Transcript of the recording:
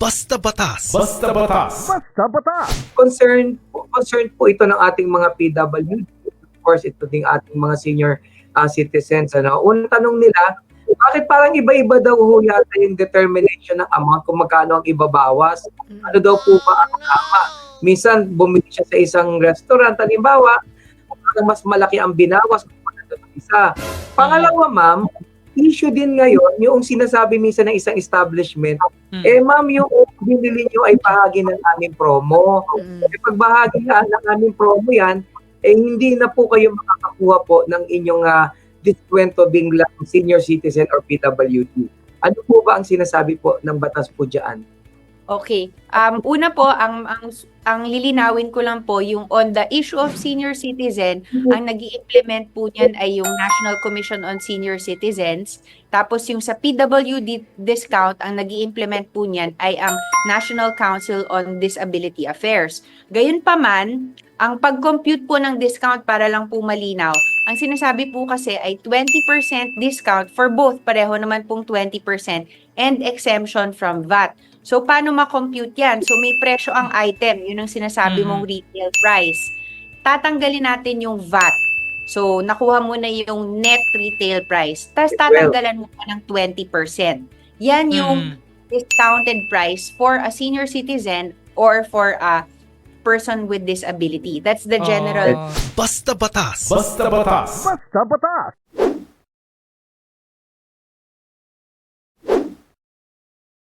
Basta batas. Basta batas. concern po, concern po ito ng ating mga PWD. Of course, ito ding ating mga senior uh, citizens. Ano? Unang tanong nila, bakit parang iba-iba daw ho yata yung determination ng amount kung magkano ang ibabawas? Ano daw po ba ang tama? Minsan, bumili siya sa isang restaurant, halimbawa, parang mas malaki ang binawas kung isa. Pangalawa, ma'am, issue din ngayon, yung sinasabi minsan ng isang establishment, Mm. eh ma'am, yung binili nyo ay bahagi ng aming promo. Mm. Eh, pag bahagi nga ng aming promo yan, eh hindi na po kayo makakakuha po ng inyong uh, diskwento binglang senior citizen or PWD. Ano po ba ang sinasabi po ng batas po dyan? Okay. Um, una po, ang, ang, ang lilinawin ko lang po, yung on the issue of senior citizen, ang nag implement po niyan ay yung National Commission on Senior Citizens. Tapos yung sa PWD discount, ang nag implement po niyan ay ang National Council on Disability Affairs. Gayunpaman, ang pag-compute po ng discount para lang po malinaw, ang sinasabi po kasi ay 20% discount for both, pareho naman pong 20% and exemption from VAT. So, paano ma-compute yan? So, may presyo ang item. Yun ang sinasabi mong retail price. Tatanggalin natin yung VAT. So, nakuha mo na yung net retail price. Tapos, tatanggalan mo pa ng 20%. Yan yung discounted price for a senior citizen or for a person with disability. That's the general Basta batas. Basta batas.